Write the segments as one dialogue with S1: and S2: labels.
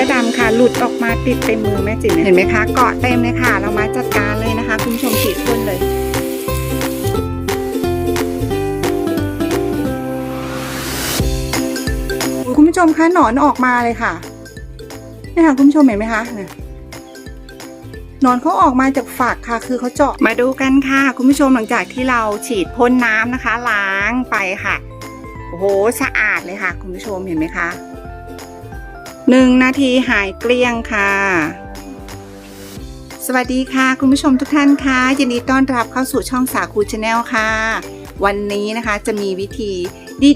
S1: ยดำค่ะ หลุดออกมาติดเต็มมือแม่จิ๋มเห็นไหมคะ เกาะเต็มเลยค่ะ เรามาจัดการเลยนะคะ คุณผู้ชมฉีดพ่นเลยคุณผู้ชมคะหนอนออกมาเลยค่ะนี่ค่ะคุณผู้ชมเห็นไหมคะเนี่ยหนอนเขาออกมาจากฝักค่ะ คือเขาเจาะมาดูกันค่ะ คุณผู้ชมหลังจากที่เราฉีดพ่นน้ำนะคะ ล้างไปค่ะโอ้โหสะอาดเลยค่ะ คุณผู้ชมเห็นไหมคะ หนึ่งนาทีหายเกลี้ยงค่ะ สวัสดีค่ะ คุณผู้ชมทุกท่านค่ะยินดีต้อนรับเข้าสู่ช่องสาคูชาแนลค่ะ วันนี้นะคะจะมีวิธี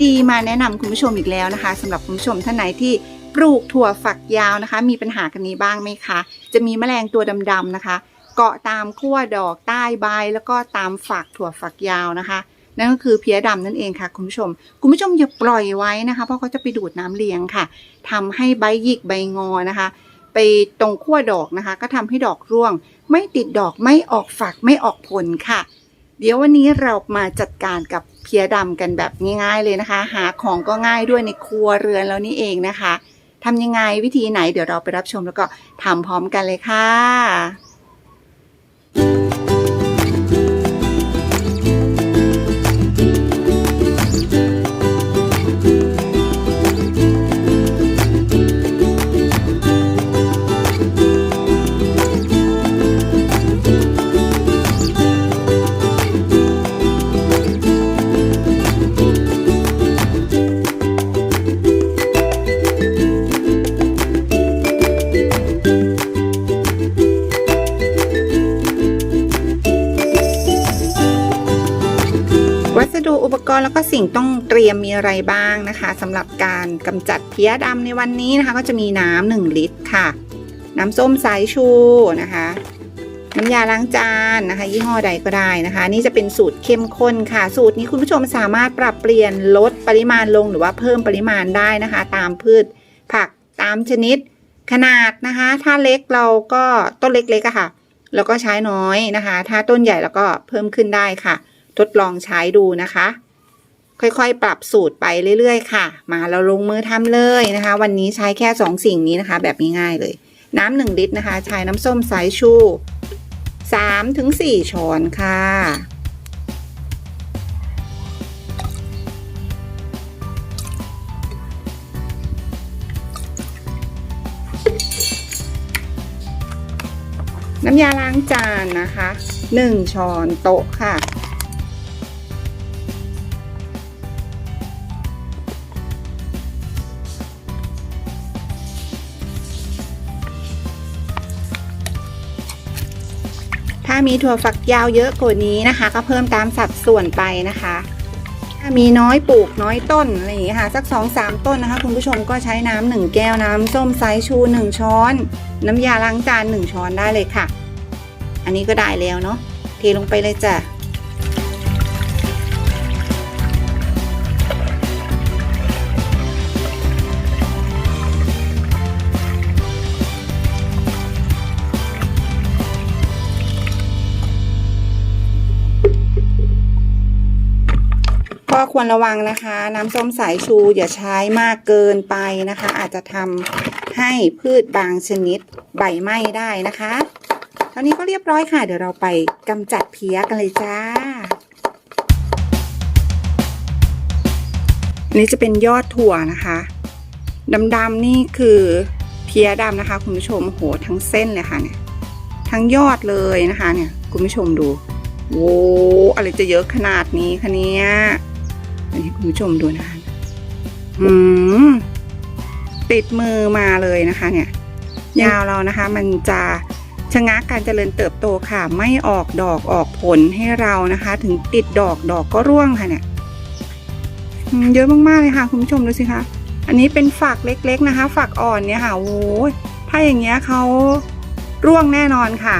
S1: ดีๆ มาแนะนำคุณผู้ชมอีกแล้วนะคะสำหรับคุณผู้ชมท่านไหนที่ปลูกถั่วฝักยาวนะคะ มีปัญหากันนี้บ้างไหมคะ จะมีแมลงตัวดำๆนะคะ เกาะตามขั้วดอกใต้ใบแล้วก็ตามฝักถั่วฝักยาวนะคะ นั่นก็คือเพี้ยดำนั่นเองค่ะคุณผู้ชม คุณผู้ชมอย่าปล่อยไว้นะคะ เพราะเขาจะไปดูดน้ำเลี้ยงค่ะทำให้ใบหยิกใบงอนะคะ ไปตรงขั้วดอกนะคะ ก็ทำให้ดอกร่วง ไม่ติดดอกไม่ออกฝักไม่ออกผลค่ะ เดี๋ยววันนี้เรามาจัดการกับเพี้ยดำกันแบบง่ายๆเลยนะคะ หาของก็ง่ายด้วยในครัวเรือนแล้วนี่เองนะคะทำยังไงวิธีไหนเดี๋ยวเราไปรับชมแล้วก็ทำพร้อมกันเลยค่ะ กรณ์แล้วก็สิ่งต้องเตรียมมีอะไรบ้างนะคะสำหรับการกำจัดเพี้ยดำในวันนี้นะคะ ก็จะมีน้ำหนึ่งลิตรค่ะ น้ำส้มสายชูนะคะน้ำยาล้างจานนะคะ ยี่ห้อใดก็ได้นะคะ นี่จะเป็นสูตรเข้มข้นค่ะ สูตรนี้คุณผู้ชมสามารถปรับเปลี่ยนลดปริมาณลงหรือว่าเพิ่มปริมาณได้นะคะ ตามพืชผักตามชนิดขนาดนะคะ ถ้าเล็กเราก็ต้นเล็กๆอะค่ะ แล้วก็ใช้น้อยนะคะ ถ้าต้นใหญ่แล้วก็เพิ่มขึ้นได้ค่ะ ทดลองใช้ดูนะคะ ค่อยๆ ปรับสูตรไปเรื่อยๆ ค่ะ มาเราลงมือทำเลยนะคะ วันนี้ใช้แค่สองสิ่งนี้นะคะ แบบง่ายๆเลย น้ำหนึ่งลิตรนะคะ ใช้น้ำส้มสายชูสามถึงสี่ช้อนค่ะ น้ำยาล้างจานนะคะหนึ่งช้อนโต๊ะค่ะ มีถั่วฝักยาวเยอะกว่านี้นะคะ ก็เพิ่มตามสัดส่วนไปนะคะ ถ้ามีน้อยปลูกน้อยต้นอะไรอย่างเงี้ยค่ะ สักสองสามต้นนะคะ คุณผู้ชมก็ใช้น้ำหนึ่งแก้วน้ำส้มสายชูหนึ่งช้อน น้ำยาล้างจานหนึ่งช้อนได้เลยค่ะ อันนี้ก็ได้แล้วเนาะเทลงไปเลยจ้ะ ควรระวังนะคะ น้ำส้มสายชูอย่าใช้มากเกินไปนะคะ อาจจะทำให้พืชบางชนิดใบไหม้ได้นะคะเท่านี้ก็เรียบร้อยค่ะ เดี๋ยวเราไปกำจัดเพี้ยกันเลยจ้าอันนี้จะเป็นยอดถั่วนะคะดำๆนี่คือเพี้ยดำนะคะ คุณผู้ชมโหทั้งเส้นเลยค่ะเนี่ยทั้งยอดเลยนะคะเนี่ยคุณผู้ชมดูโว้อะไรจะเยอะขนาดนี้คะเนี่ย อันนี้คุณผู้ชมดูนะคะอืมติดมือมาเลยนะคะ เนี่ย ยาวเรานะคะ มันจะชะงักการเจริญเติบโตค่ะ ไม่ออกดอกออกผลให้เรานะคะ ถึงติดดอกดอกก็ร่วงค่ะเนี่ยอืมเยอะมากๆเลยค่ะคุณผู้ชมดูสิคะอันนี้เป็นฝักเล็กๆนะคะ ฝักอ่อนเนี่ยค่ะโอ้ยถ้าอย่างเงี้ยเขาร่วงแน่นอนค่ะ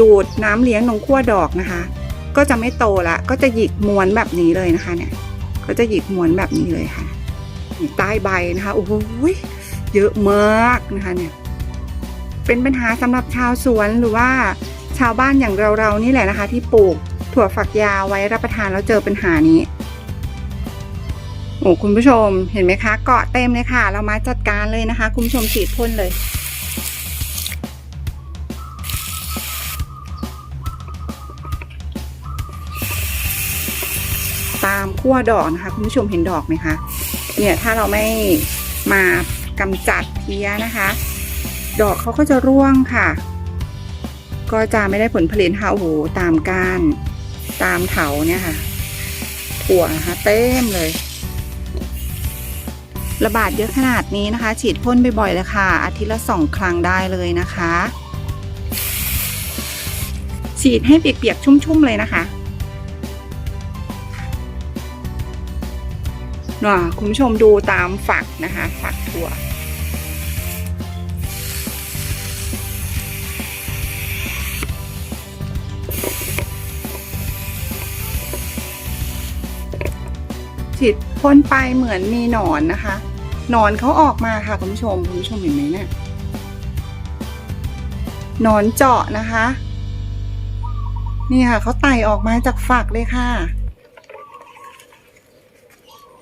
S1: ดูดน้ำเลี้ยงลงขั้วดอกนะคะ ก็จะไม่โตละก็จะหยิกม้วนแบบนี้เลยนะคะเนี่ย ก็จะหยิกม้วนแบบนี้เลยค่ะใต้ใบนะคะโอ้โหเยอะมากนะคะเนี่ยเป็นปัญหาสำหรับชาวสวนหรือว่าชาวบ้านอย่างเราๆนี่แหละนะคะ ที่ปลูกถั่วฝักยาวไว้รับประทานแล้วเจอปัญหานี้โอ้คุณผู้ชมเห็นไหมคะ เกาะเต็มเลยค่ะ เรามาจัดการเลยนะคะ คุณผู้ชมฉีดพ่นเลย ทั่วดอกนะคะคุณผู้ชมเห็นดอกไหมคะเนี่ยถ้าเราไม่มากำจัดเพี้ยนะคะ ดอกเขาก็จะร่วงค่ะ ก็จะไม่ได้ผลผลิตค่ะโอ้โหตามก้านตามเถาเนี่ยค่ะ ถั่วนะคะเต็มเลย ระบาดเยอะขนาดนี้นะคะ ฉีดพ่นบ่อยๆเลยค่ะ อาทิตย์ละสองครั้งได้เลยนะคะ ฉีดให้เปียกๆชุ่มๆเลยนะคะ น่ะคุณผู้ชมดูตามฝักนะคะ ฝักถั่ว ฉีดพ่นไปเหมือนมีหนอนนะคะ หนอนเขาออกมาค่ะคุณผู้ชม คุณผู้ชมเห็นไหมเนี่ยหนอนเจาะนะคะ นี่ค่ะเขาไต่ออกมาจากฝักเลยค่ะ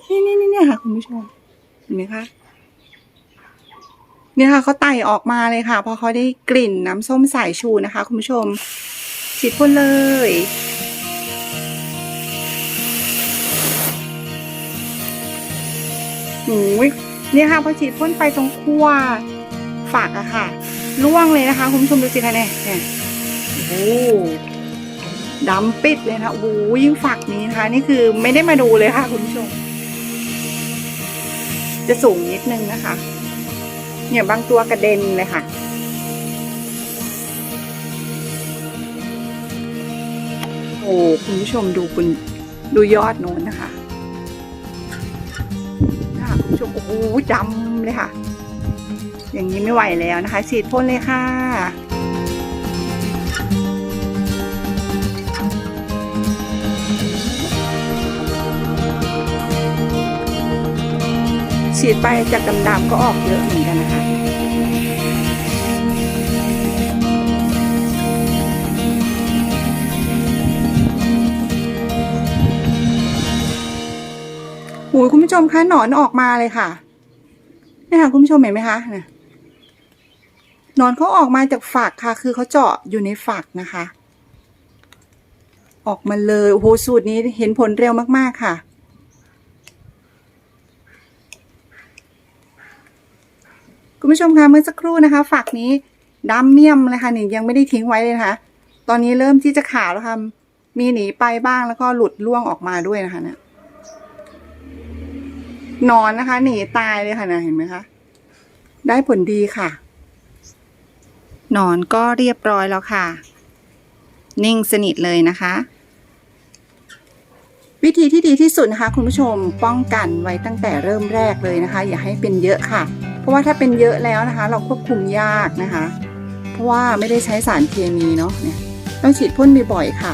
S1: นี่นี่นี่เนี่ยค่ะ คุณผู้ชมเห็นไหมคะเนี่ยค่ะเขาไต่ออกมาเลยค่ะพราะเขาได้กลิ่นน้ำส้มสายชูนะคะ คุณผู้ชมฉีดพ่นเลยโอ้ยเนี่ยค่ะพอฉีดพ่นไปตรงขั้วฝักอะค่ะร่วงเลยนะคะ คุณผู้ชมดูสิคะเนี่ยเนี่ยโอ้ดำปิดเลยนะโอ้ยิ่งฝักนี้นะคะ นี่คือไม่ได้มาดูเลยค่ะ คุณผู้ชม จะสูงนิดนึงนะคะ เนี่ยบางตัวกระเด็นเลยค่ะ โอ้คุณผู้ชมดูคุณดูยอดโน้นนะคะค่ะคุณผู้ชมโอ้โหดำเลยค่ะ อย่างนี้ไม่ไหวแล้วนะคะฉีดพ่นเลยค่ะ ฉีดไปจากดำๆก็ออกเยอะเหมือนกันนะคะโอ้ยคุณผู้ชมคะหนอนออกมาเลยค่ะนี่ค่ะคุณผู้ชมเห็นไหมคะเนี่ยหนอนเขาออกมาจากฝักค่ะ คือเขาเจาะอยู่ในฝักนะคะ ออกมาเลยโอ้โหสูตรนี้เห็นผลเร็วมากๆค่ะ คุณผู้ชมคะเมื่อสักครู่นะคะ ฝักนี้ดำเมี่ยมเลยค่ะนี่ยังไม่ได้ทิ้งไว้เลยนะคะ ตอนนี้เริ่มที่จะขาวแล้วค่ะมีหนีไปบ้างแล้วก็หลุดร่วงออกมาด้วยนะคะเนี่ยนอนนะคะ หนีตายเลยค่ะนะเห็นไหมคะ ได้ผลดีค่ะ นอนก็เรียบร้อยแล้วค่ะ นิ่งสนิทเลยนะคะ วิธีที่ดีที่สุดนะคะ คุณผู้ชมป้องกันไว้ตั้งแต่เริ่มแรกเลยนะคะ อย่าให้เป็นเยอะค่ะ เพราะว่าถ้าเป็นเยอะแล้วนะคะ เราควบคุมยากนะคะ เพราะว่าไม่ได้ใช้สารเคมีเนาะเนี่ยต้องฉีดพ่นบ่อยๆค่ะ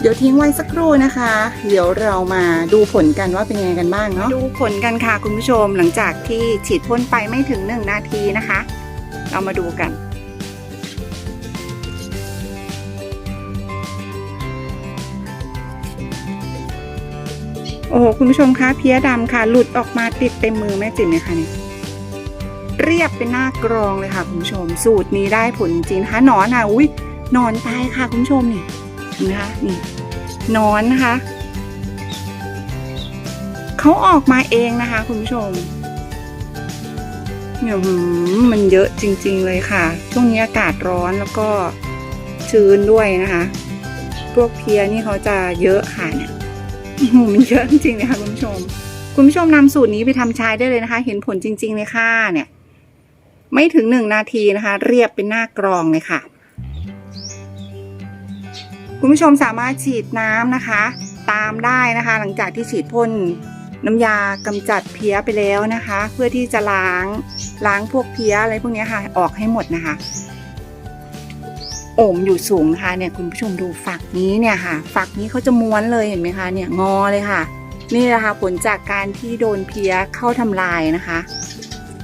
S1: เดี๋ยวทิ้งไว้สักครู่นะคะ เดี๋ยวเรามาดูผลกันว่าเป็นยังไงกันบ้างเนาะดูผลกันค่ะคุณผู้ชมหลังจากที่ฉีดพ่นไปไม่ถึงหนึ่งนาทีนะคะ เรามาดูกัน โอ้โหคุณผู้ชมคะเพี้ยดำค่ะ หลุดออกมาติดเต็มมือแม่จิ๋มเลยค่ะเนี่ยเรียบเป็นหน้ากรองเลยค่ะ คุณผู้ชม สูตรนี้ได้ผลจริงนะคะนอนอะอุ้ยนอนตายค่ะ คุณผู้ชมนี่เห็นะคะนี่นอนนะคะเขาออกมาเองนะคะ คุณผู้ชมเนี่ยมันเยอะจริง ๆ เลยค่ะ ช่วงนี้อากาศร้อนแล้วก็ชื้นด้วยนะคะ พวกเพียนี่เขาจะเยอะค่ะเนี่ย หมันเยอะจริงๆเลยค่ะคุณผู้ชม คุณผู้ชมนำสูตรนี้ไปทำใช้ได้เลยนะคะ เห็นผลจริง ๆ เลยค่ะเนี่ย ไม่ถึงหนึ่งนาทีนะคะ เรียบเป็นหน้ากรองเลยค่ะ คุณผู้ชมสามารถฉีดน้ำนะคะ ตามได้นะคะ หลังจากที่ฉีดพ่นน้ำยากำจัดเพี้ยไปแล้วนะคะ เพื่อที่จะล้างล้างพวกเพี้ยอะไรพวกนี้ค่ะ ออกให้หมดนะคะ โอ่งอยู่สูงนะคะเนี่ยคุณผู้ชมดูฝักนี้เนี่ยค่ะ ฝักนี้เขาจะม้วนเลยเห็นไหมคะเนี่ยงอเลยค่ะ นี่แหละค่ะผลจากการที่โดนเพี้ยเข้าทำลายนะคะ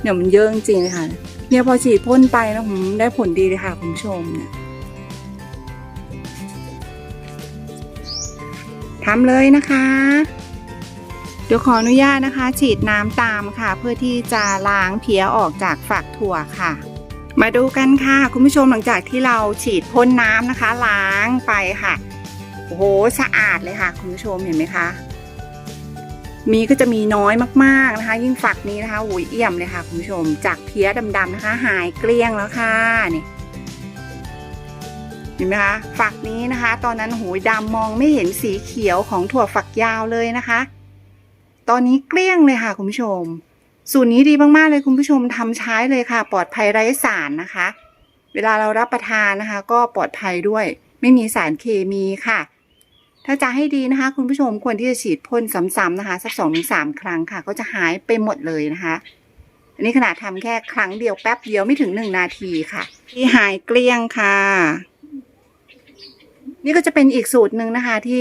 S1: เนี่ยมันเยอะจริงเลยค่ะเนี่ยพอฉีดพ่นไปแล้วหืมได้ผลดีเลยค่ะคุณผู้ชมเนี่ยทำเลยนะคะ เดี๋ยวขออนุญาตนะคะ ฉีดน้ำตามค่ะ เพื่อที่จะล้างเพี้ยออกจากฝักถั่วค่ะ มาดูกันค่ะ คุณผู้ชมหลังจากที่เราฉีดพ่นน้ำนะคะ ล้างไปค่ะโอ้โหสะอาดเลยค่ะ คุณผู้ชมเห็นไหมคะมีก็จะมีน้อยมากๆนะคะ ยิ่งฝักนี้นะคะโอ้ยเอี่ยมเลยค่ะ คุณผู้ชม จากเพี้ยดำๆนะคะ หายเกลี้ยงแล้วค่ะนี่เห็นไหมคะฝักนี้นะคะ ตอนนั้นหูดำมองไม่เห็นสีเขียวของถั่วฝักยาวเลยนะคะ ตอนนี้เกลี้ยงเลยค่ะ คุณผู้ชม สูตรนี้ดีมากๆเลยคุณผู้ชมทำใช้เลยค่ะ ปลอดภัยไร้สารนะคะ เวลาเรารับประทานนะคะ ก็ปลอดภัยด้วย ไม่มีสารเคมีค่ะ ถ้าจะให้ดีนะคะ คุณผู้ชมควรที่จะฉีดพ่นซ้ำๆนะคะสักสองถึงสามครั้งค่ะ ก็จะหายไปหมดเลยนะคะอันนี้ขนาดทำแค่ครั้งเดียวแป๊บเดียวไม่ถึงหนึ่งนาทีค่ะ ที่หายเกลี้ยงค่ะ นี่ก็จะเป็นอีกสูตรหนึ่งนะคะที่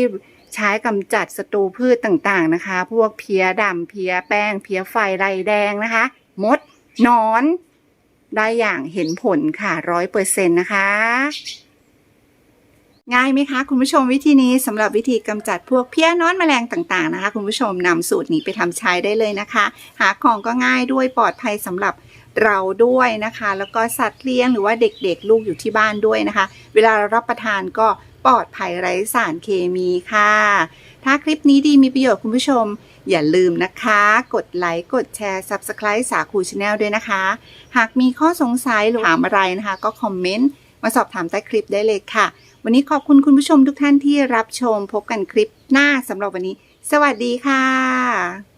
S1: ใช้กำจัดศัตรูพืชต่างๆนะคะ พวกเพี้ยดำเพี้ยแป้ง เพี้ยไฟไรแดงนะคะ มดนอน ได้อย่างเห็นผลค่ะร้อยเปอร์เซ็นต์นะคะ ง่ายไหมคะ คุณผู้ชมวิธีนี้สำหรับวิธีกำจัดพวกเพี้ยนอนแมลงต่างๆนะคะ คุณผู้ชมนำสูตรนี้ไปทำใช้ได้เลยนะคะ หาของก็ง่ายด้วยปลอดภัยสำหรับเราด้วยนะคะ แล้วก็สัตว์เลี้ยงหรือว่าเด็กๆ ลูกอยู่ที่บ้านด้วยนะคะ เวลาเรารับประทานก็ ปลอดภัยไร้สารเคมีค่ะ ถ้าคลิปนี้ดีมีประโยชน์คุณผู้ชม อย่าลืมนะคะ กดไลค์กดแชร์ Subscribe สาคูชาแนลด้วยนะคะ หากมีข้อสงสัยหรือถามอะไรนะคะ ก็คอมเมนต์มาสอบถามใต้คลิปได้เลยค่ะ วันนี้ขอบคุณคุณผู้ชมทุกท่านที่รับชมพบกันคลิปหน้าสำหรับวันนี้ สวัสดีค่ะ